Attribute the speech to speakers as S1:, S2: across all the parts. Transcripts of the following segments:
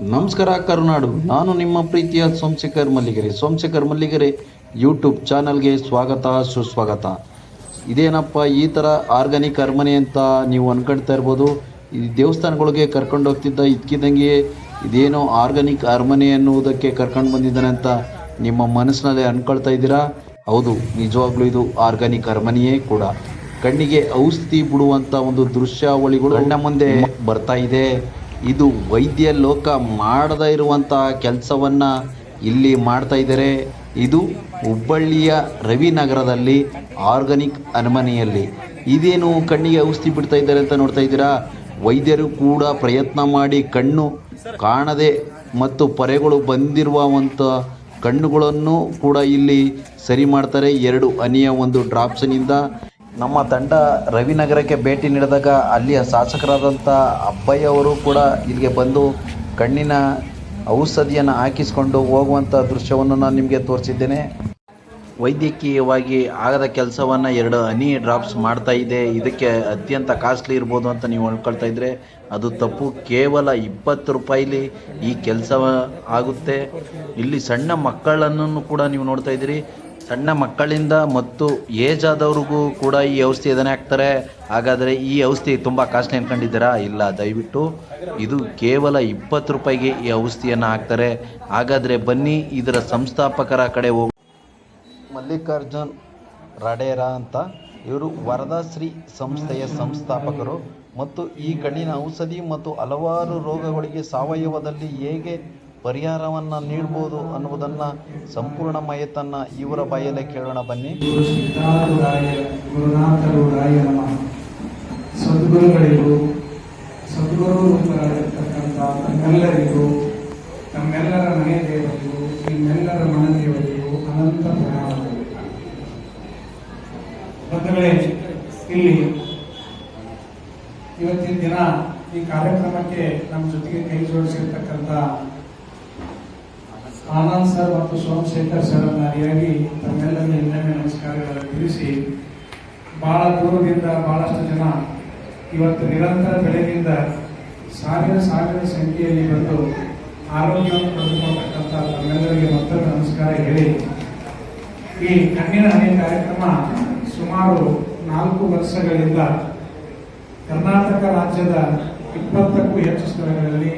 S1: ನಮಸ್ಕಾರ ಕರುನಾಡು. ನಾನು ನಿಮ್ಮ ಪ್ರೀತಿಯ ಸೋಮಶೇಖರ್ ಮಲ್ಲಿಗೆರೆ. ಸೋಮಶೇಖರ್ ಮಲ್ಲಿಗೆರೆ ಯೂಟ್ಯೂಬ್ ಚಾನಲ್ಗೆ ಸ್ವಾಗತ ಸುಸ್ವಾಗತ. ಇದೇನಪ್ಪ ಈ ಥರ ಆರ್ಗಾನಿಕ್ ಅರಮನೆ ಅಂತ ನೀವು ಅನ್ಕೊಳ್ತಾ ಇರ್ಬೋದು? ಈ ದೇವಸ್ಥಾನಗಳಿಗೆ ಕರ್ಕೊಂಡು ಹೋಗ್ತಿದ್ದ ಇದ್ಕಿದ್ದಂಗೆ ಇದೇನೋ ಆರ್ಗಾನಿಕ್ ಅರಮನೆ ಅನ್ನುವುದಕ್ಕೆ ಕರ್ಕೊಂಡು ಬಂದಿದ್ದಾನೆ ಅಂತ ನಿಮ್ಮ ಮನಸ್ಸಿನಲ್ಲಿ ಅನ್ಕೊಳ್ತಾ ಇದ್ದೀರಾ? ಹೌದು ನಿಜವಾಗ್ಲೂ ಇದು ಆರ್ಗಾನಿಕ್ ಅರಮನೆಯೇ ಕೂಡ. ಕಣ್ಣಿಗೆ ಔಷಧಿ ಬಿಡುವಂಥ ಒಂದು ದೃಶ್ಯಾವಳಿಗಳು ಕಣ್ಣ ಮುಂದೆ ಬರ್ತಾ ಇದೆ. ಇದು ವೈದ್ಯ ಲೋಕ ಮಾಡದೇ ಇರುವಂತಹ ಕೆಲಸವನ್ನ ಇಲ್ಲಿ ಮಾಡ್ತಾ ಇದ್ದಾರೆ. ಇದು ಹುಬ್ಬಳ್ಳಿಯ ರವಿನಗರದಲ್ಲಿ ಆರ್ಗಾನಿಕ್ ಅರಮನೆಯಲ್ಲಿ. ಇದೇನು ಕಣ್ಣಿಗೆ ಔಷಧಿ ಬಿಡ್ತಾ ಇದ್ದಾರೆ ಅಂತ ನೋಡ್ತಾ ಇದ್ದೀರಾ? ವೈದ್ಯರು ಕೂಡ ಪ್ರಯತ್ನ ಮಾಡಿ ಕಣ್ಣು ಕಾಣದೆ ಮತ್ತು ಪೊರೆಗಳು ಬಂದಿರುವಂಥ ಕಣ್ಣುಗಳನ್ನು ಕೂಡ ಇಲ್ಲಿ ಸರಿ ಮಾಡ್ತಾರೆ. ಎರಡು ಅನಿಯ ಒಂದು ಡ್ರಾಪ್ಸ್ನಿಂದ ನಮ್ಮ ತಂಡ ರವಿನಗರಕ್ಕೆ ಭೇಟಿ ನೀಡಿದಾಗ ಅಲ್ಲಿಯ ಶಾಸಕರಾದಂಥ ಅಬ್ಬಯ್ಯ ಕೂಡ ಇಲ್ಲಿಗೆ ಬಂದು ಕಣ್ಣಿನ ಔಷಧಿಯನ್ನು ಹಾಕಿಸಿಕೊಂಡು ಹೋಗುವಂಥ ದೃಶ್ಯವನ್ನು ನಾನು ನಿಮಗೆ ತೋರಿಸಿದ್ದೇನೆ. ವೈದ್ಯಕೀಯವಾಗಿ ಆಗದ ಕೆಲಸವನ್ನು ಎರಡು ಹನಿ ಡ್ರಾಪ್ಸ್ ಮಾಡ್ತಾ ಇದೆ. ಇದಕ್ಕೆ ಅತ್ಯಂತ ಕಾಸ್ಟ್ಲಿ ಇರ್ಬೋದು ಅಂತ ನೀವು ಅನ್ಕೊಳ್ತಾ ಇದ್ರೆ ಅದು ತಪ್ಪು. ಕೇವಲ ಇಪ್ಪತ್ತು ರೂಪಾಯಿಲಿ ಈ ಕೆಲಸ ಆಗುತ್ತೆ. ಇಲ್ಲಿ ಸಣ್ಣ ಮಕ್ಕಳನ್ನು ಕೂಡ ನೀವು ನೋಡ್ತಾ ಇದ್ದೀರಿ. ಸಣ್ಣ ಮಕ್ಕಳಿಂದ ಮತ್ತು ಏಜ್ ಆದವ್ರಿಗೂ ಕೂಡ ಈ ಔಷಧಿ ಇದನ್ನೇ ಹಾಕ್ತಾರೆ. ಹಾಗಾದರೆ ಈ ಔಷಧಿ ತುಂಬ ಕಾಸ್ಟ್ಲಿ ಅಂದ್ಕೊಂಡಿದ್ದೀರಾ ಇಲ್ಲ, ದಯವಿಟ್ಟು. ಇದು ಕೇವಲ ಇಪ್ಪತ್ತು ರೂಪಾಯಿಗೆ ಈ ಔಷಧಿಯನ್ನು ಹಾಕ್ತಾರೆ. ಹಾಗಾದರೆ ಬನ್ನಿ, ಇದರ ಸಂಸ್ಥಾಪಕರ ಕಡೆ ಹೋಗಿ ಮಲ್ಲಿಕಾರ್ಜುನ್ ರಾಡೇರಾ ಅಂತ. ಇವರು ವರದಾಶ್ರೀ ಸಂಸ್ಥೆಯ ಸಂಸ್ಥಾಪಕರು. ಮತ್ತು ಈ ಕಣ್ಣಿನ ಔಷಧಿ ಮತ್ತು ಹಲವಾರು ರೋಗಗಳಿಗೆ ಸಾವಯವದಲ್ಲಿ ಹೇಗೆ ಪರಿಹಾರವನ್ನು ನೀಡ್ಬೋದು ಅನ್ನುವುದನ್ನು ಸಂಪೂರ್ಣ ಮಯತನ್ನ ಇವರ ಬಾಯಲ್ಲೇ ಕೇಳೋಣ ಬನ್ನಿ.
S2: ಇಲ್ಲಿ ಇವತ್ತಿನ ದಿನ ಈ ಕಾರ್ಯಕ್ರಮಕ್ಕೆ ನಮ್ಮ ಜೊತೆಗೆ ಕೈ ಜೋಡಿಸಿರ್ತಕ್ಕಂಥ ಆನಂದ್ ಸರ್ ಮತ್ತು ಸೋಮಶೇಖರ್ ಸರ್ ಅನ್ನಾರಿಯಾಗಿ ತಮ್ಮೆಲ್ಲರಿಗೂ ಇನ್ನೊಮ್ಮೆ ನಮಸ್ಕಾರಗಳನ್ನು ತಿಳಿಸಿ, ಬಹಳ ದೂರದಿಂದ ಬಹಳಷ್ಟು ಜನ ಇವತ್ತು ನಿರಂತರ ಬೆಳೆಯಿಂದ ಸಾವಿರ ಸಾವಿರ ಸಂಖ್ಯೆಯಲ್ಲಿ ಬಂದು ಆರೋಗ್ಯವನ್ನು ಪಡೆದುಕೊಳ್ತಕ್ಕಂಥ ತಮ್ಮೆಲ್ಲರಿಗೆ ಮತ್ತೊಂದು ನಮಸ್ಕಾರ ಹೇಳಿ. ಈ ಕಣ್ಣಿನ ಹನಿ ಕಾರ್ಯಕ್ರಮ ಸುಮಾರು ನಾಲ್ಕು ವರ್ಷಗಳಿಂದ ಕರ್ನಾಟಕ ರಾಜ್ಯದ ಇಪ್ಪತ್ತಕ್ಕೂ ಹೆಚ್ಚು ಸ್ಥಳಗಳಲ್ಲಿ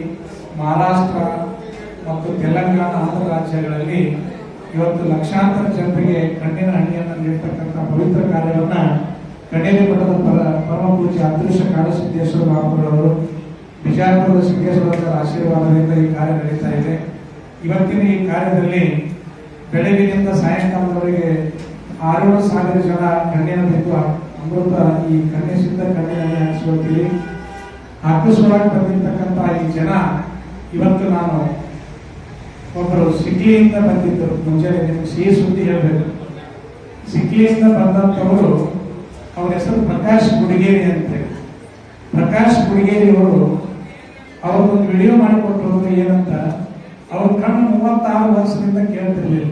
S2: ಮಹಾರಾಷ್ಟ್ರ ಮತ್ತು ತೆಲಂಗಾಣ ಆಂಧ್ರ ರಾಜ್ಯಗಳಲ್ಲಿ ಇವತ್ತು ಲಕ್ಷಾಂತರ ಜನರಿಗೆ ಕಣ್ಣಿನ ಹಣ್ಣಿಯನ್ನು ನೀಡತಕ್ಕಂಥ ಪವಿತ್ರ ಕಾರ್ಯವನ್ನ ಕಣ್ಣೇರಿ ಮಠದ ಪರ ಪರಮ ಪೂಜೆ ಅದೃಶ್ಯ ಕಾಳಸಿದ್ದೇಶ್ವರ ಮಹಾಪುರವರು ಬಿಜಾಪುರದ ಸಿದ್ದೇಶ್ವರ ಆಶೀರ್ವಾದದಿಂದ ಈ ಕಾರ್ಯ ನಡೀತಾ ಇದೆ. ಇವತ್ತಿನ ಈ ಕಾರ್ಯದಲ್ಲಿ ಬೆಳಗಿನಿಂದ ಸಾಯಂಕಾಲದವರೆಗೆ ಆರೇಳು ಸಾವಿರ ಜನ ಕಣ್ಣಿನ ಬಿದ್ದು ಅಮೃತ ಈ ಕಣ್ಣೆ ಸಿದ್ಧ ಕಣ್ಣಿನ ಹಾಕಿಸ್ಕೊಳ್ತೀವಿ ಹಾಕಿಸುವಾಗ ಬಂದಿರ್ತಕ್ಕಂಥ ಈ ಜನ, ಇವತ್ತು ನಾನು ಒಬ್ಬರು ಸಿಕ್ಲಿಯಿಂದ ಬಂದಿದ್ದರು. ಮುಂಜಾನೆ ನಿಮ್ಗೆ ಸಿಹಿ ಸುದ್ದಿ ಹೇಳಬೇಕು. ಸಿಕ್ಲಿಯಿಂದ ಬಂದಂತವರು ಅವ್ರ ಹೆಸರು ಪ್ರಕಾಶ್ ಗುಡಿಗೇರಿ ಅಂತೇಳಿ ಪ್ರಕಾಶ್ ಗುಡಿಗೇರಿ ಅವರು ಅವರು ಒಂದು ವಿಡಿಯೋ ಮಾಡಿಕೊಟ್ರು ಏನಂತ, ಅವ್ರ ಕಣ್ಣು ಮೂವತ್ತಾರು ವರ್ಷದಿಂದ ಕೇಳ್ತಿರ್ಲಿಲ್ಲ.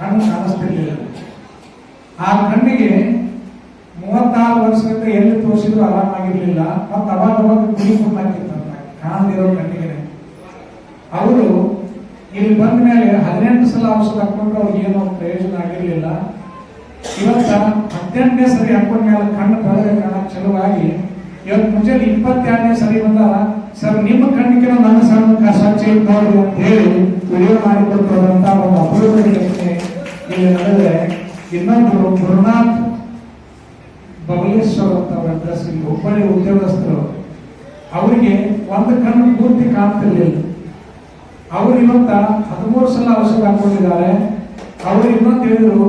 S2: ಕಣ್ಣು ಕಾಣಿಸ್ತಿರ್ಲಿಲ್ಲ. ಆ ಕಣ್ಣಿಗೆ ಮೂವತ್ತಾರು ವರ್ಷದಿಂದ ಎಲ್ಲಿ ತೋರಿಸಿದ್ರು ಆರಾಮಾಗಿರ್ಲಿಲ್ಲ ಮತ್ತೆ ಅವಾಗ ಅವಾಗ ಕುಡಿ ಕಾಣದಿರೋ ಕಣ್ಣಿಗೆ ಅವರು ಬಂದ ಮೇಲೆ ಹದಿನೆಂಟು ಸಲ ಔಷಧ ಹಾಕೊಂಡು ಅವ್ರಿಗೆ ಏನೋ ಪ್ರಯೋಜನ ಆಗಿರ್ಲಿಲ್ಲ. ಇವತ್ತ ಹದಿನೆಂಟನೇ ಸರಿ ಹಾಕೊಂಡ ಮೇಲೆ ಕಣ್ಣು ಬೆಳಗ್ಗೆ ಕಾಣಕ್ ಚಲುವಾಗಿ, ಇವತ್ತು ಮುಂಜಾನೆ ಇಪ್ಪತ್ತೆರಡನೇ ಸರಿ ಬಂದಾರ ಸರ್, ನಿಮ್ಮ ಕಣ್ಣಿಗೆ ನನ್ನ ಸಣ್ಣ ಸ್ವಚ್ಛ ನೋಡ್ರಿ ಅಂತ ಹೇಳಿ ವಿಡಿಯೋ ಮಾಡಿಕೊಟ್ಟಂತ ಒಂದು ಅಪರೂಪ ಘಟನೆ ಇಲ್ಲಿ ನಡೆದ್ರೆ ಇನ್ನೊಬ್ಬರು ಗುರುನಾಥ್ ಬಬಲೇಶ್ವರ್ ಅಂತ ಅವರ ಅಡ್ರೆಸ್ ಇಲ್ಲಿ ಹುಬ್ಬಳ್ಳಿ ಉದ್ಯೋಗಸ್ಥರು. ಅವರಿಗೆ ಒಂದು ಕಣ್ಣು ಪೂರ್ತಿ ಕಾಣ್ತಿರ್ಲಿಲ್ಲ. ಅವ್ರು ಇವತ್ತ ಹದಿಮೂರು ಸಲ ಔಷಧ ಹಾಕೊಂಡಿದ್ದಾರೆ ಅವರು ಇನ್ನೊಂದು ಹೇಳಿದ್ರು,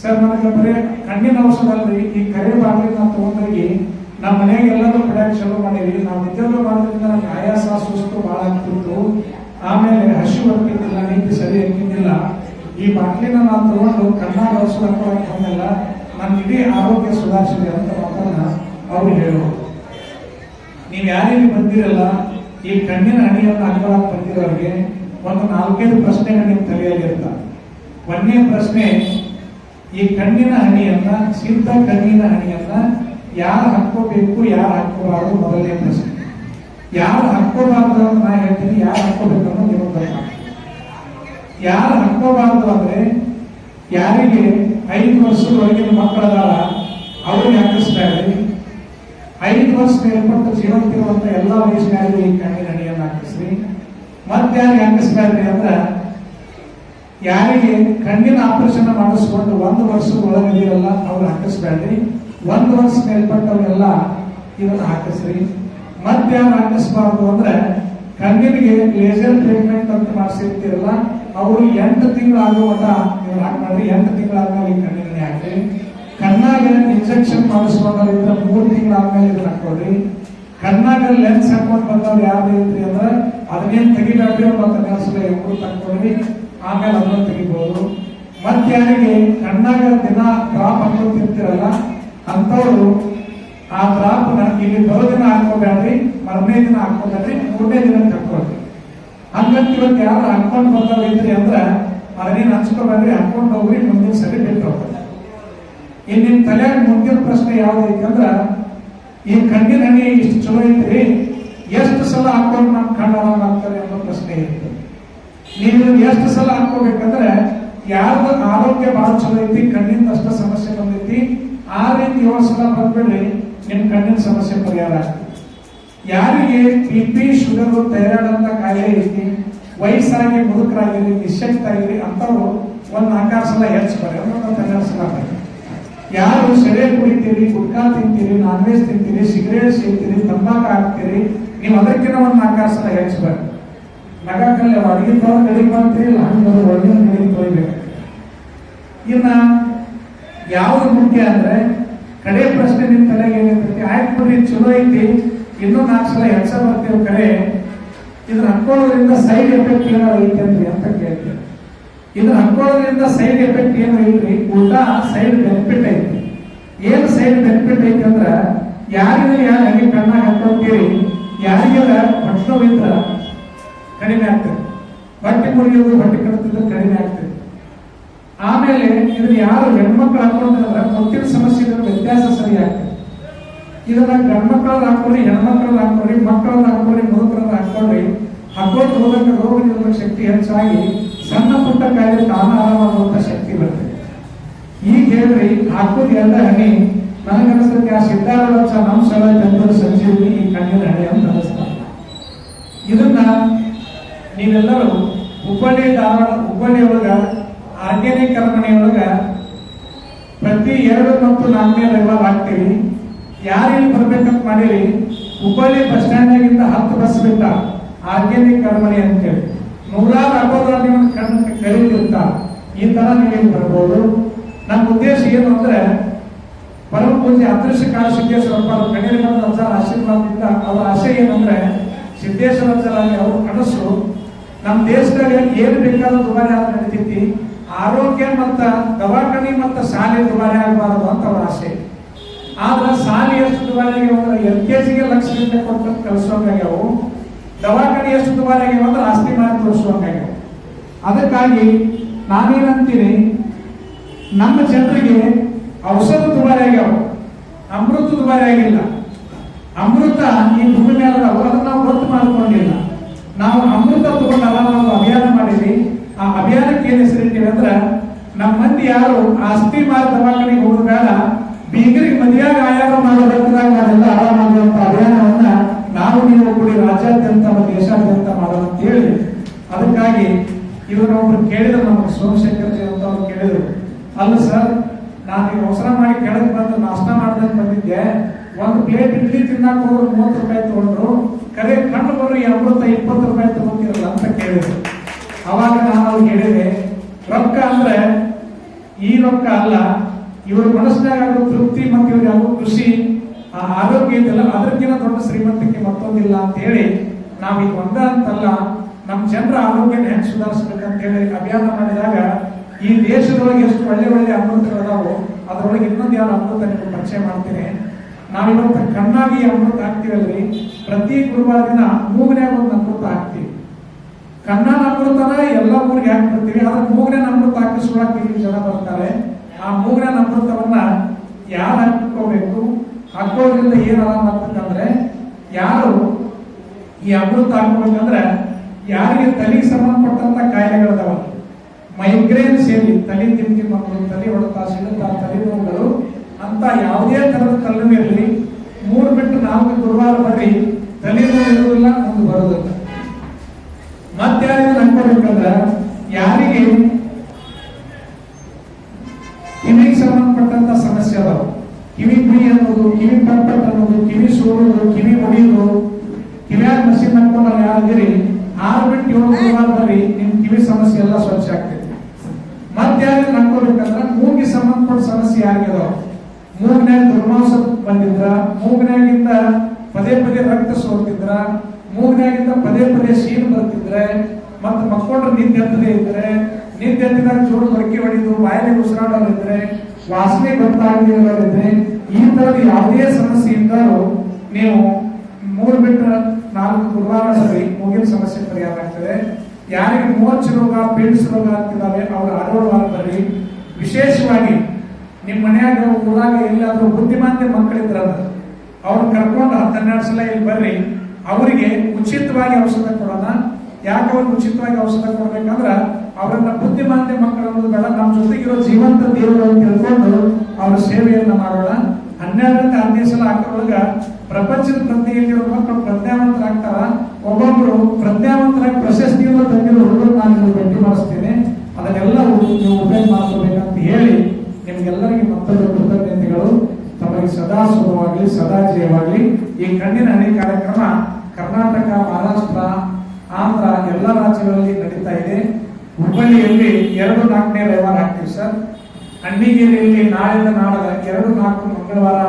S2: ಸರ್, ನನಗೆ ಬರೀ ಕಣ್ಣಿನ ಔಷಧ ಅಲ್ರಿ, ಈ ಕರೆ ನಾವು ತಗೊಂಡ್ರಿ ನಮ್ಮ ಮನೆಗೆ ಎಲ್ಲರೂ ಪಡೆಯಕ್ ಚಲೋ ಮಾಡೀವಿ ನಾವು ಉದ್ಯೋಗ ಮಾಡೋದ್ರಿಂದ ನನಗೆ ಆಯಾಸ, ಸುಸ್ತು ಭಾಳ ಆಗ್ತಿತ್ತು ಆಮೇಲೆ ಹಸಿ ಬರ್ತಿದ್ದಿಲ್ಲ ನೀತಿ ಸರಿ ಹಾಕಿದ್ದಿಲ್ಲ ಈ ಬಾಟ್ಲಿನ ನಾನು ತಗೊಂಡು ಕಣ್ಣಾಗ ಔಷಧ ಹಾಕೋಕೆ ಬಂದಿಲ್ಲ. ನನ್ನ ಇಡೀ ಆರೋಗ್ಯ ಸುಧಾರಿಸಿದೆ ಅಂತ ಮಾತನ್ನ ಅವ್ರು ಹೇಳೋದು ನೀವು ಯಾರಿಗೆ ಬಂದಿರಲ್ಲ ಈ ಕಣ್ಣಿನ ಹಣಿಯನ್ನು ಅನುಭವಕ್ಕೆ ಬಂದಿರೋರಿಗೆ ಒಂದು ನಾಲ್ಕೈದು ಪ್ರಶ್ನೆಗಳು ನಿಮ್ಮ ತಲೆಯಲ್ಲಿ ಇರ್ತವೆ ಒಂದನೇ ಪ್ರಶ್ನೆ, ಈ ಕಣ್ಣಿನ ಹಣಿಯನ್ನ ಸಿದ್ಧ ಕಣ್ಣಿನ ಹಣಿಯನ್ನ ಯಾರು ಹಾಕೋಬೇಕು ಯಾರು ಹಾಕೋಬಾರದು ಮೊದಲನೇ ಪ್ರಶ್ನೆ. ಯಾರು ಹಾಕೋಬಾರ್ದು ಅಂತ ನಾ ಹೇಳ್ತೀನಿ, ಯಾರು ಹಾಕೋಬೇಕು ಅನ್ನೋದು ಯಾರು ಹಾಕೋಬಾರ್ದು ಅಂದ್ರೆ ಯಾರಿಗೆ ಐದು ವರ್ಷದೊಳಗಿನ ಮಕ್ಕಳದಾರ ಅವ್ರಿಗೆ ಹಾಕಿಸ್ಬೇಡ್ರಿ ಐದು ವರ್ಷ ಮೇಲ್ಪಟ್ಟು ಜೀವಂತಿರುವಂತ ಎಲ್ಲ ವಯಸ್ಸಿನಾರಿಗೂ ಈ ಕಣ್ಣಿನ ಅಡಿಯನ್ನು ಹಾಕಿಸ್ರಿ. ಮತ್ತೆ ಯಾರಿಗೆ ಹಾಕಿಸ್ಬೇಡ್ರಿ ಅಂದ್ರ, ಯಾರಿಗೆ ಕಣ್ಣಿನ ಆಪರೇಷನ್ ಮಾಡಿಸ್ಕೊಂಡು ಒಂದು ವರ್ಷ ಒಳಗಿದಿರಲ್ಲ ಅವ್ರು ಹಾಕಿಸ್ಬೇಡ್ರಿ. ಒಂದು ವರ್ಷ ಮೇಲ್ಪಟ್ಟವರೆಲ್ಲ ಇವನ್ನ ಹಾಕಿಸ್ರಿ. ಮತ್ತೆ ಯಾರು ಹಾಕಿಸ್ಬಾರ್ದು ಅಂದ್ರೆ, ಕಣ್ಣಿಗೆ ಲೇಸರ್ ಟ್ರೀಟ್ಮೆಂಟ್ ಅಂತ ಮಾಡಿಸಿರ್ತೀರಲ್ಲ, ಅವರು ಎಂಟು ತಿಂಗಳು ಆಗೋ ಮಟ ಇವ್ರು ಹಾಕಿ ಎಂಟು ತಿಂಗಳಾದ್ಮೇಲೆ ಈ ಕಣ್ಣಿನ ಹಾಕ್ರಿ. ಕಣ್ಣಾಗ ಇಂಜೆಕ್ಷನ್ ಮಾಡಿಸ್ಕೊಂಡ್ರೆ ಮೂರು ತಿಂಗಳ ಆಮೇಲೆ ಇದನ್ನ ಹಾಕೊಳ್ರಿ ಕಣ್ಣಾಗ ಲೆನ್ಸ್ ಹಾಕೊಂಡು ಬಂದವ್ರು ಯಾರು ಐತ್ರಿ ಅಂದ್ರೆ ಅದನ್ನೇನು ತೆಗಿಬೇಕು ಮತ್ತೆ ನೆನಸಿಲ್ಲ ಎಬ್ರು ತಕ್ಕೊಡ್ರಿ ಆಮೇಲೆ ಅದನ್ನ ತೆಗಿಬೋದು. ಮತ್ತೆ ಯಾರಿಗೆ ಕಣ್ಣಾಗ ದಿನ ಡ್ರಾಪ್ ಹಾಕೊಂಡು ಅಂತವ್ರು ಅಂಥವ್ರು ಆ ನ ಇಲ್ಲಿ ಬರೋ ದಿನ ಹಾಕೋಬೇಡ್ರಿ ಮರನೇ ದಿನ ಹಾಕೋಬೇಡ್ರಿ ಮೂರನೇ ದಿನ ತಕ್ಕೊಳ್ರಿ. ಹಂಗಂತ ಇವತ್ತು ಯಾರು ಹಾಕೊಂಡ್ ಬಂದವ್ರು ಐತ್ರಿ ಅಂದ್ರೆ ಅದನ್ನೇನು ಹಂಚ್ಕೋಬೇಡ್ರಿ ಹಾಕೊಂಡು ಹೋಗ್ರಿ, ಮುಂದಿನ ಸರಿ ಬಿಟ್ಟು ಹೋಗ್ತಾರೆ ಇನ್ ನಿಮ್ ತಲೆಯಾಗ ಮುಂದಿನ ಪ್ರಶ್ನೆ ಯಾವ್ದು ಅಂದ್ರೆ ಈ ಕಣ್ಣಿನ ಹಣ್ಣಿ ಇಷ್ಟು ಚಲೋ ಐತ್ರಿ, ಎಷ್ಟು ಸಲ ಹಾಕೊಂಡು ನಮ್ ಕಣ್ಣು ಆರಾಮ ಅನ್ನೋ ಪ್ರಶ್ನೆ ಇರುತ್ತೆ ನೀವು ಎಷ್ಟು ಸಲ ಹಾಕೋಬೇಕಂದ್ರೆ ಯಾರ್ದು ಆರೋಗ್ಯ ಬಹಳ ಚಲೋ ಐತಿ ಕಣ್ಣಿನ ಅಷ್ಟ ಸಮಸ್ಯೆ ಬಂದೈತಿ, ಆ ರೀತಿ ಏಳು ಸಲ ಬಂದ್ಬಿಡ್ರಿ, ನಿಮ್ ಕಣ್ಣಿನ ಸಮಸ್ಯೆ ಪರಿಹಾರ ಆಗ್ತದೆ. ಯಾರಿಗೆ ಬಿ ಪಿ, ಶುಗರ್ ಥೈರಾಯ್ಡ್ ಅಂತ ಕಾಯಿಲೆ ಐತಿ, ವಯಸ್ಸಾಗಿ ಮುದುಕರಾಗಿರಿ ನಿಶಕ್ತ ಆಗಿರಿ ಅಂತವ್ರು ಒಂದ್ ನಾಲ್ಕಾರು ಸಲ ಹೆಚ್ಚು ಒಂದೊಂದು ಹನ್ನೆರಡು ಸಲ ಬರ್ರಿ ಯಾರು ಸೆರೆ ಕುಡಿತೀರಿ, ಗುಟ್ಕಾ ತಿಂತೀರಿ ನಾನ್ ವೆಜ್ ತಿಂತೀರಿ ಸಿಗರೇಟ್ ಸೇರ್ತೀರಿ, ತಂಬಾಕು ಹಾಕ್ತೀರಿ, ನೀವು ಅದಕ್ಕಿಂತ ಒಂದು ನಾಲ್ಕಾರು ಸಲ ಹೆಚ್ಚಬೇಕು ನಗಾಕಲ್ಲಿ ಅಡಿಗೆ ತೋರ ಕಡಿಮೆ ಮಾಡ್ತೀರಿ ಇಲ್ಲ ಹಂಗೆ ಒಳ್ಳೆ ಕಡಿಮೆ ತೊಯ್ಬೇಕು. ಇನ್ನ ಯಾವ್ದು ಮುಖ್ಯ ಅಂದ್ರೆ, ಕಡೆ ಪ್ರಶ್ನೆ ನಿಮ್ ತಲೆಗೆ ಏನಿರ್ತೈತಿ, ಆಯ್ತು ಬಿಡ್ರಿ, ಚಲೋ ಐತಿ, ಇನ್ನೂ ನಾಲ್ಕು ಸಲ ಹೆಚ್ಚ ಬರ್ತೀವಿ ಕಡೆ, ಇದನ್ನ ಹಾಕೊಳ್ಳೋದ್ರಿಂದ ಸೈಡ್ ಎಫೆಕ್ಟ್ ಏನಾದ್ರು ಐತೆ ಅಂತ ಕೇಳ್ತೀವಿ ಇದನ್ನ ಹಾಕೊಳ್ಳೋದ್ರಿಂದ ಸೈಡ್ ಎಫೆಕ್ಟ್ ಏನು ಐತ್ರಿ, ಊಟ ಸೈಡ್ ಬೆನಿಫಿಟ್ ಐತಿ ಏನು ಸೈಡ್ ಬೆನಿಫಿಟ್ ಐತಿ ಅಂದ್ರ ಯಾರಿಗೂ ಯಾರು ಹಂಗೆ ಕಣ್ಣಾಗ ಹಾಕೊಳ್ತೀರಿ ಯಾರಿಗೆಲ್ಲ ಹೊಟ್ಟೆ ಇದ್ರ ಕಡಿಮೆ ಆಗ್ತದೆ ಬಟ್ಟೆ ಮುರಿಯೋದು ಬಟ್ಟೆ ಕಟ್ತಿದ್ರೆ ಕಡಿಮೆ ಆಗ್ತದೆ ಆಮೇಲೆ ಇದನ್ನ ಯಾರು ಹೆಣ್ಮಕ್ಳು ಹಾಕೊಂಡ್ರೆ ಮುಟ್ಟಿನ ಸಮಸ್ಯೆ ವ್ಯತ್ಯಾಸ ಸರಿ ಆಗ್ತದೆ ಇದನ್ನ ಗಂಡ್ಮಕ್ಳಲ್ಲಿ ಹಾಕೊಳ್ಳಿ ಹೆಣ್ಮಕ್ಳಲ್ಲಿ ಹಾಕೊಳ್ಳಿ ಮಕ್ಕಳಲ್ಲಿ ಹಾಕೊಳ್ಳಿ ಮುದುಕರಲ್ಲಿ ಹಾಕೊಳ್ಳಿ ಹಾಕೋದು ಹೋಗಕ್ಕೆ ರೋಗ ನಿರೋಧಕ ಶಕ್ತಿ ಹೆಚ್ಚಾಗಿ ಸಣ್ಣ ಪುಟ್ಟ ಕಾಯಿಲೆ ತಾನ ಆರಾಮಾಗುವಂತ ಶಕ್ತಿ ಬರ್ತದೆ. ಈಗ ಹೇಳ್ರಿ ಹಾಕೋದು ಎಲ್ಲ ಹಣಿ ನನಗನ್ನಿಸ್ತದೆ ಆ ಸಿದ್ಧಾರೂಢ ನಮ್ಮ ಸಲ ಚಂದ್ರ ಸಂಜೀವಿನಿ ಈ ಕಣ್ಣಿನ ಹಣೆ ಅಂತ ಅನಿಸ್ತಾರೆ ಇದನ್ನ ನೀವೆಲ್ಲರೂ ಹುಬ್ಬಳ್ಳಿ ಧಾರವಾಡ, ಹುಬ್ಬಳ್ಳಿ ಒಳಗ ಆರ್ಗ್ಯಾನಿಕ್ ಪ್ರತಿ ಎರಡು ಮತ್ತು ನಾಲ್ಕನೇ ರವಿವಾರ ಹಾಕ್ತೀವಿ ಯಾರು ಇಲ್ಲಿ ಬರ್ಬೇಕಂತ ಮಾಡಿರಿ, ಹುಬ್ಬಳ್ಳಿ ಬಸ್ ಸ್ಟ್ಯಾಂಡ್ ಹತ್ತು ಬಸ್ ಬಿಟ್ಟ ಆರ್ಗ್ಯಾನಿಕ್ ಕರ್ಮಣಿ ಅಂತೇಳಿ. ನೂರಾರು ನಿಮ್ಮ ಕಣ್ಣು ಕರೀತಿರ್ತ ಈ ತರ ನೀವು ಇಲ್ಲಿ ಬರ್ಬೋದು. ನಮ್ಮ ಉದ್ದೇಶ ಏನು ಅಂದ್ರೆ ಪರಮ ಪೂಜೆ ಅದೃಶ್ಯ ಕಾಲ ಸಿದ್ದೇಶ್ವರಪ್ಪ ಅವರು ಆಶೀರ್ವಾದದಿಂದ ಅವರ ಆಸೆ ಏನಂದ್ರೆ ಸಿದ್ದೇಶ್ವರ ಅಜ್ಜರಾಗಿ ಅವ್ರ ಕನಸು ನಮ್ಮ ದೇಶದಾಗ ಏನು ಬೇಕಾದ್ರೂ ದುಬಾರಿ ಆದ ನಡೀತೈತಿ. ಆರೋಗ್ಯ ಮತ್ತ ದವಾಖಾನೆ ಮತ್ತ ಶಾಲೆ ದುಬಾರಿ ಆಗಬಾರದು ಅಂತ ಅವರ ಆಸೆ. ಆದ್ರೆ ಸಾಲಿ ಎಷ್ಟು ದುಬಾರಿ ಅಂದ್ರೆ ಎಲ್ ಕೆ ಜಿಗೆ ಲಕ್ಷ ಗಂಟೆ ಕೊಟ್ಟು ಕಲಿಸೋಂಗಾಗ್ಯಾವು ದವಾಖಾನೆ ಎಷ್ಟು ದುಬಾರಿ ಅಂದ್ರೆ ಆಸ್ತಿ ಮಾಡಿ ತೋರಿಸುವಂಗಾಗ್ಯಾವ ಅದಕ್ಕಾಗಿ ನಾನೇನಂತೀನಿ, ನಮ್ಮ ಜನರಿಗೆ ಔಷಧ ದುಬಾರಿ ಆಗ್ಯಾವ ಅಮೃತ ದುಬಾರಿ ಆಗಿಲ್ಲ ಅಮೃತ ಈ ಭೂಮಿ ಮೇಲೆ ಅವರನ್ನು ನಾವು ಗೊತ್ತು ಮಾಡಿಕೊಂಡಿಲ್ಲ. ನಾವು ಅಮೃತ ತಗೊಂಡಲ್ಲ ನಾವು ಅಭಿಯಾನ ಮಾಡಿದ್ವಿ. ಆ ಅಭಿಯಾನಕ್ಕೆ ಏನ್ ಹೆಸರಿಟ್ಟಿವಿ ಅಂದ್ರೆ, ನಮ್ಮ ಮಂದಿ ಯಾರು ಆಸ್ತಿ ಮಾರಿ ದವಾಖಾನೆಗೆ ಹೋಗೋದು ಬೇಡ ಬೀಗರಿಗೆ ಮದುವೆಯಾಗ ಆಯಾಮ ಮಾಡೋದಕ್ಕಾಗ ನಾವೆಲ್ಲ ಆರಾಮಾಗುವಂತ ಅಭಿಯಾನವನ್ನ ನಾವು ನೀವು ಕೂಡಿ ರಾಜ್ಯಾದ್ಯಂತ ಮತ್ತು ದೇಶಾದ್ಯಂತ ಮಾಡೋಣ ಅಂತ ಹೇಳಿ ಅದಕ್ಕಾಗಿ ಇದನ್ನ ಒಬ್ರು ಕೇಳಿದ್ರು ನಮ್ಗೆ ಸೋಮಶೇಖರ್ ಅಂತ ಅವ್ರು ಕೇಳಿದ್ರು. ಅಲ್ಲ ಸರ್, ನಾನು ಈಗ ಅವಸರ ಮಾಡಿ ಕೆಳಗೆ ಬಂದು ನಾಷ್ಟ ಮಾಡ್ದಂಗೆ ಬಂದಿದ್ದೆ. ಒಂದು ಪ್ಲೇಟ್ ಇಡ್ಲಿ ತಿನ್ನಕ್ಕೆ ಹೋದ್ರು ಮೂವತ್ತು ರೂಪಾಯಿ ತಗೊಂಡ್ರು. ಕರೆ ಕಣ್ಣು ಬರೋ ಈ ಅಮೃತ ಇಪ್ಪತ್ತು ರೂಪಾಯಿ ತಗೋತಿರಲ್ಲ ಅಂತ ಕೇಳಿದ್ರು. ಅವಾಗ ನಾನು ಅವ್ರು ಹೇಳಿದೆ, ರೊಕ್ಕ ಅಂದ್ರೆ ಈ ರೊಕ್ಕ ಅಲ್ಲ, ಇವ್ರ ಮನಸ್ಸಿನಾಗ ತೃಪ್ತಿ ಮತ್ತು ಇವ್ರಿಗೆ ಯಾವ ಖುಷಿ, ಆ ಆರೋಗ್ಯ ಇದೆಲ್ಲ ಅದಕ್ಕಿಂತ ದೊಡ್ಡ ಶ್ರೀಮಂತಕ್ಕೆ ಮತ್ತೊಂದಿಲ್ಲ ಅಂತ ಹೇಳಿ ನಾವೀಗ ಒಂದ ಅಂತಲ್ಲ ನಮ್ಮ ಜನರ ಆರೋಗ್ಯ ಹೆಂಗ್ ಸುಧಾರಿಸ್ಬೇಕಂತ ಹೇಳಿ ಅಭಿಯಾನ ಮಾಡಿದಾಗ ಈ ದೇಶದೊಳಗೆ ಎಷ್ಟು ಒಳ್ಳೆ ಒಳ್ಳೆ ಅಮೃತಗಳದಾವು ಅದರೊಳಗೆ ಇನ್ನೊಂದು ಯಾವ ಅಮೃತ ನಿಮಗೆ ಪರಿಚಯ ಮಾಡ್ತೀನಿ. ನಾವಿವತ್ತು ಕಣ್ಣಾಗಿ ಅಮೃತ ಹಾಕ್ತೀವಲ್ರಿ ಪ್ರತಿ ಗುರುವಾರ ದಿನ ಮೂಗನೇ ಒಂದು ಅಮೃತ ಹಾಕ್ತೀವಿ. ಕಣ್ಣನ ಅಮೃತನ ಎಲ್ಲ ಊರಿಗೆ ಹಾಕ್ಬಿಡ್ತೀವಿ, ಆದ್ರೆ ಮೂಗನೇ ಅಮೃತ ಹಾಕಿಸ್ಕೊಳಕ್ಕೆ ಇಲ್ಲಿ ಜನ ಬರ್ತಾರೆ. ಆ ಮೂಗನೇ ಅಮೃತವನ್ನ ಯಾರು ಹಾಕೋಬೇಕು ಹಾಕೋದ್ರಿಂದ ಏನು ಆಗ್ತದಂದ್ರೆ ಯಾರು ಈ ಅಮೃತ ಹಾಕೋಬೇಕಂದ್ರೆ ಯಾರಿಗೆ ತಲೆಗೆ ಸಂಬಂಧಪಟ್ಟಂತ ಕಾಯಿಲೆಗಳಿದಾವ ಮೈಗ್ರೇನ್ ಸೇರಿ, ತಲೆ ತಿಂತಿ ಮಕ್ಕಳು ತಲೆ ಹೊಡೆತ ಸಿಡುತ್ತ ತಲೆ ನೋವುಗಳು, ಅಂತ ಯಾವುದೇ ತರದ ತಲೆನೋವು ಇರಲಿ, ಮೂರು ಬಿಟ್ಟು ನಾಲ್ಕು ಗುರುವಾರ ಬರ್ರಿ ತಲೆನೋವು ಇರುವುದಿಲ್ಲ, ಒಂದು ಬರುವುದಿಲ್ಲ. ಮತ್ತೆ ಯಾರಿಗೆ ಅನ್ಕೋಬೇಕಂದ್ರ ಯಾರಿಗೆ ಕಿವಿಗೆ ಸಂಬಂಧಪಟ್ಟಂತ ಸಮಸ್ಯೆ ಅದಾವ? ಕಿವಿ ಬಿ ಅನ್ನೋದು, ಕಿವಿ ಪಟ್ಪಟ್ ಅನ್ನೋದು, ಕಿವಿ ಸೋಡೋದು ಕಿವಿ ಮುಡಿಯೋದು ಕಿವಿಯಾಗ ಮಸಿ ಹಾಕೊಂಡಲ್ಲ ಯಾರಿಗಿರಿ ಆರು ಬಿಟ್ಟು ಏಳು ಗುರುವಾರ ಬರ್ರಿ ನಿಮ್ ಕಿವಿ ಸಮಸ್ಯೆ ಎಲ್ಲ ಸ್ವಚ್ಛ ಆಗ್ತೈತಿ ಮತ್ತೆ ಯಾರಿಗೆ ಮೂಗಿ ಮೂಗಿಗೆ ಸಂಬಂಧಪಟ್ಟ ಸಮಸ್ಯೆ ಆಗ್ಯದ ಮೂಗ್ನ್ಯಾಗ ದುರ್ಮಾಂಸ ಬಂದಿದ್ರ ಮೂಗ್ನ್ಯಾಗಿಂದ ಪದೇ ಪದೇ ರಕ್ತ ಸೋರ್ತಿದ್ರ ಮೂಗ್ನ್ಯಾಗಿಂದ ಪದೇ ಪದೇ ಶೀನ್ ಬರ್ತಿದ್ರೆ, ಮತ್ತೆ ಮಕ್ಕೊಂಡ್ರೆ ನಿದ್ದೆ ಎತ್ತದೇ ಇದ್ರೆ, ನಿದ್ದೆ ಎತ್ತಿದಾಗ ಜೋರು ಹೊರಕೆ ಹೊಡಿದು, ಬಾಯಲ್ಲಿ ಉಸಿರಾಡೋರಿದ್ರೆ, ವಾಸನೆ ಗೊತ್ತಾಗದಿರೋರಿದ್ರೆ ಈ ತರದ ಯಾವುದೇ ಸಮಸ್ಯೆ ನೀವು ಮೂರು ಬಿಟ್ಟು ನಾಲ್ಕು ಗುರುವಾರ ಸರಿ ಮೂಗಿನ ಸಮಸ್ಯೆ ಪರಿಹಾರ ಆಗ್ತದೆ. ಯಾರಿಗೆ ಮೂವತ್ತು ರೋಗ ಪಿಲ್ಸ್ ರೋಗ ಆಗ್ತಿದ್ದಾವೆ, ಅವರು ಆರೋಗ್ಯ ವಾರ ವಿಶೇಷವಾಗಿ ನಿಮ್ಮ ಮನೆಯಾಗ ಊರಾಗ ಎಲ್ಲಾದ್ರೂ ಬುದ್ಧಿಮಾಂದ್ಯ ಮಕ್ಕಳಿದ್ರಲ್ಲ, ಅವ್ರನ್ನ ಕರ್ಕೊಂಡು ಹನ್ನೆರಡು ಸಲ ಇಲ್ಲಿ ಬರ್ರಿ. ಅವರಿಗೆ ಉಚಿತವಾಗಿ ಔಷಧ ಕೊಡೋಣ. ಯಾಕೆ ಅವ್ರಿಗೆ ಉಚಿತವಾಗಿ ಔಷಧ ಕೊಡ್ಬೇಕಂದ್ರ, ಅವರನ್ನ ಬುದ್ಧಿಮಾಂದ್ಯ ಮಕ್ಕಳು ಅನ್ನೋದು ಬೇಡ ನಮ್ಮ ಜೊತೆಗಿರೋ ಜೀವಂತ ದೇವರು ಅಂತ ತಿಳ್ಕೊಂಡು ಅವ್ರ ಸೇವೆಯನ್ನ ಮಾಡೋಣ. ಹನ್ನೆರಡರಿಂದ ಹದಿನೈದು ಸಲ ಹಾಕೋಳಗ ಪ್ರಪಂಚದ ಪ್ರಜ್ಞೆಯಲ್ಲಿರೋ ಮಕ್ಕಳು ಪ್ರಜ್ಞಾವಂತರಾಗ್ತಾರ ಒಬ್ಬೊಬ್ರು ಪ್ರಜ್ಞಾವಂತರಾಗಿ ಪ್ರಶಸ್ತಿಯನ್ನು ತಂದಿರೋ ಹುಡುಗರು ನಾನು ನಿಮ್ಗೆ ಭೇಟಿ ಮಾಡಿಸ್ತೇನೆ. ಅದನ್ನೆಲ್ಲ ನೀವು ಉಪಯೋಗ ಮಾಡ್ಕೋಬೇಕಂತ ಹೇಳಿ ನಿಮ್ಗೆಲ್ಲರಿಗೆ ಮತ್ತೊಂದು ಕೃತಜ್ಞತೆಗಳು. ತಮಗೆ ಸದಾ ಶುಭವಾಗಲಿ ಸದಾ ಜಯವಾಗಲಿ. ಈ ಕಣ್ಣಿನ ಹಣಿ ಕಾರ್ಯಕ್ರಮ ಕರ್ನಾಟಕ, ಮಹಾರಾಷ್ಟ್ರ, ಆಂಧ್ರ, ಎಲ್ಲ ರಾಜ್ಯಗಳಲ್ಲಿ ನಡೀತಾ ಇದೆ. ಹುಬ್ಬಳ್ಳಿಯಲ್ಲಿ ಎರಡು ನಾಲ್ಕನೇ ರವಿವಾರ ಹಾಕ್ತೀವಿ ಸರ್. ಅಣ್ಣಿಗೇರಿಯಲ್ಲಿ ನಾಳೆಯಿಂದ ನಾಳೆ ಎರಡು ನಾಲ್ಕು ಮಂಗಳವಾರ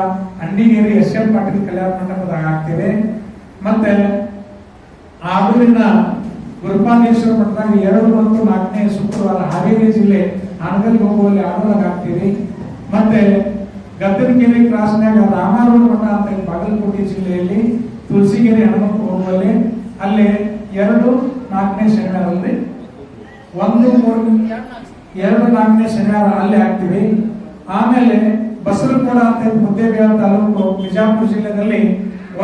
S2: ಅಣ್ಣಿಗೇರಿ ಎಸ್ ಎಂ ಪಾಟೀಲ್ ಕಲ್ಯಾಣ ಮಂಟಪದಾಗ ಆಗ್ತೇವೆ ಮತ್ತೆ ಆದೂರಿನ ಗುರುಪಾಲೇಶ್ವರ ಮಠದಾಗ ಎರಡು ಮತ್ತು ನಾಲ್ಕನೇ ಶುಕ್ರವಾರ ಹಾವೇರಿ ಜಿಲ್ಲೆ ಆನಗಲ್ ಹೋಗುವಲ್ಲಿ ಆಡೋದಾಗ ಹಾಕ್ತೀವಿ ಮತ್ತೆ ಗದ್ದನಕೆರೆ ಕ್ರಾಸ್ನಾಗ ರಾಮಾರೂಢ ಮಠ ಅಂತ ಬಾಗಲಕೋಟೆ ಜಿಲ್ಲೆಯಲ್ಲಿ, ತುಳಸಿಗೆರೆ ಹನುಮಂತ ಹೋಗುವಲ್ಲಿ ಅಲ್ಲಿ ಎರಡು, ನಾಲ್ಕನೇ ಶನಿವಾರಲ್ಲಿ ಒಂದು, ಮೂರು, ಎರಡು, ನಾಲ್ಕನೇ ಶನಿವಾರ ಅಲ್ಲಿ ಹಾಕ್ತಿವಿ ಆಮೇಲೆ ಬಸರಕೋಡ ಅಂತ ಹೇಳಿ ಮುದ್ದೇಬಿಹಾಳ ತಾಲೂಕು ಬಿಜಾಪುರ ಜಿಲ್ಲೆಯಲ್ಲಿ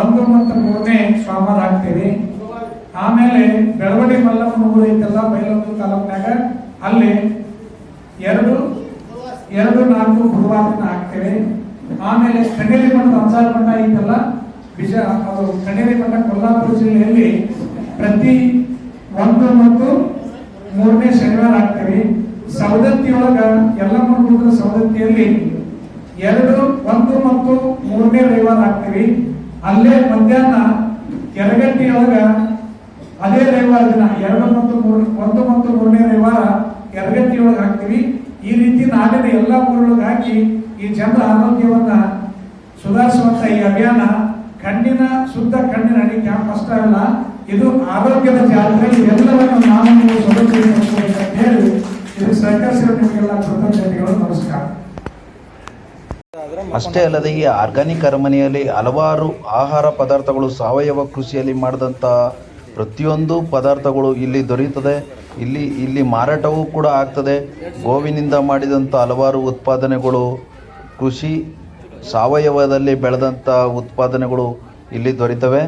S2: ಒಂದು ಮತ್ತು ಮೂರನೇ ಸ್ವಾಮರ್ ಆಗ್ತೀವಿ ಆಮೇಲೆ ಬೆಳವಡಿ ಮಲ್ಲಮ್ಮನ ಊರು ಐತಲ್ಲ ಬೈಲೊಂದು ತಾಲೂಕಿನಾಗ, ಅಲ್ಲಿ ಎರಡು ಎರಡು, ನಾಲ್ಕು ಗುರುವಾರನ ಹಾಕ್ತೇವೆ ಆಮೇಲೆ ಕಣ್ಣೇರಿ ಮಠದ ಅಂಜಾರ ಮಠ ಐತಲ್ಲ, ಬಿಜ, ಅದು ಕಣ್ಣೇರಿ ಮಠ ಕೊಲ್ಲಾಪುರ ಜಿಲ್ಲೆಯಲ್ಲಿ ಪ್ರತಿ ಒಂದು ಮತ್ತು ಮೂರನೇ ಶನಿವಾರ ಹಾಕ್ತೇವೆ ಸವದತ್ತಿಯೊಳಗ ಎಲ್ಲ ಮೂರು ಸವದತ್ತಿಯಲ್ಲಿ ಅಲ್ಲೇ ಮಧ್ಯಾಹ್ನ ಕೆರಗಟ್ಟಿಯೊಳಗ ಅದೇ ರವಿವಾರ ದಿನ, ಎರಡು ಮತ್ತು ಮೂರು, ಒಂದು ಮತ್ತು ಮೂರನೇ ರವಿವಾರ ಕೆರಗಟ್ಟಿಯೊಳಗೆ ಹಾಕ್ತೀವಿ. ಈ ರೀತಿ ನಾಡಿನ ಎಲ್ಲ ಊರೊಳಗೆ ಹಾಕಿ ಈ ಜನರ ಆರೋಗ್ಯವನ್ನ ಸುಧಾರಿಸುವಂತ ಈ ಅಭಿಯಾನ ಕಣ್ಣಿನ, ಶುದ್ಧ ಕಣ್ಣಿನ ಅಡಿ ಕ್ಯಾಂಪ್ ಅಷ್ಟೇ ಅಲ್ಲ, ಇದು ಆರೋಗ್ಯದ ಜಾತ್ರೆ. ಎಲ್ಲವನ್ನು ನಾನು ಸದುಪಯೋಗ ಹೇಳಿ ಇದಕ್ಕೆ ಸಹಕರಿಸಿರೋ ನಿಮಗೆಲ್ಲ ಕೃತಜ್ಞತೆಗಳು, ನಮಸ್ಕಾರ.
S1: ಅಷ್ಟೇ ಅಲ್ಲದೆ ಈ ಆರ್ಗಾನಿಕ್ ಅರಮನೆಯಲ್ಲಿ ಹಲವಾರು ಆಹಾರ ಪದಾರ್ಥಗಳು ಸಾವಯವ ಕೃಷಿಯಲ್ಲಿ ಮಾಡಿದಂಥ ಪ್ರತಿಯೊಂದು ಪದಾರ್ಥಗಳು ಇಲ್ಲಿ ದೊರೆಯುತ್ತದೆ. ಇಲ್ಲಿ ಇಲ್ಲಿ ಮಾರಾಟವೂ ಕೂಡ ಆಗ್ತದೆ. ಗೋವಿನಿಂದ ಮಾಡಿದಂಥ ಹಲವಾರು ಉತ್ಪಾದನೆಗಳು, ಕೃಷಿ ಸಾವಯವದಲ್ಲಿ ಬೆಳೆದಂಥ ಉತ್ಪಾದನೆಗಳು ಇಲ್ಲಿ ದೊರೀತವೆ.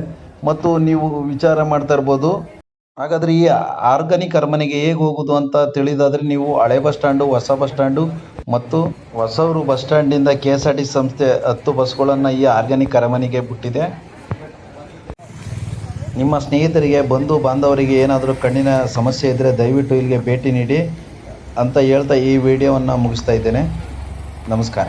S1: ಮತ್ತು ನೀವು ವಿಚಾರ ಮಾಡ್ತಾ ಇರ್ಬೋದು ಹಾಗಾದರೆ ಈ ಆರ್ಗಾನಿಕ್ ಅರಮನೆಗೆ ಹೇಗೆ ಹೋಗೋದು ಅಂತ ತಿಳಿದಾದರೆ ನೀವು ಹಳೆ ಬಸ್ ಸ್ಟ್ಯಾಂಡು, ಹೊಸ ಬಸ್ ಸ್ಟ್ಯಾಂಡು ಮತ್ತು ಹೊಸೂರು ಬಸ್ ಸ್ಟ್ಯಾಂಡಿಂದ ಕೆ ಎಸ್ ಆರ್ ಟಿ ಸಂಸ್ಥೆ ಹತ್ತು ಬಸ್ಗಳನ್ನು ಈ ಆರ್ಗಾನಿಕ್ ಅರಮನೆಗೆ ಬಿಟ್ಟಿದೆ. ನಿಮ್ಮ ಸ್ನೇಹಿತರಿಗೆ, ಬಂಧು ಬಾಂಧವರಿಗೆ ಏನಾದರೂ ಕಣ್ಣಿನ ಸಮಸ್ಯೆ ಇದ್ದರೆ ದಯವಿಟ್ಟು ಇಲ್ಲಿಗೆ ಭೇಟಿ ನೀಡಿ ಅಂತ ಹೇಳ್ತಾ ಈ ವಿಡಿಯೋವನ್ನು ಮುಗಿಸ್ತಾ ಇದ್ದೇನೆ. ನಮಸ್ಕಾರ.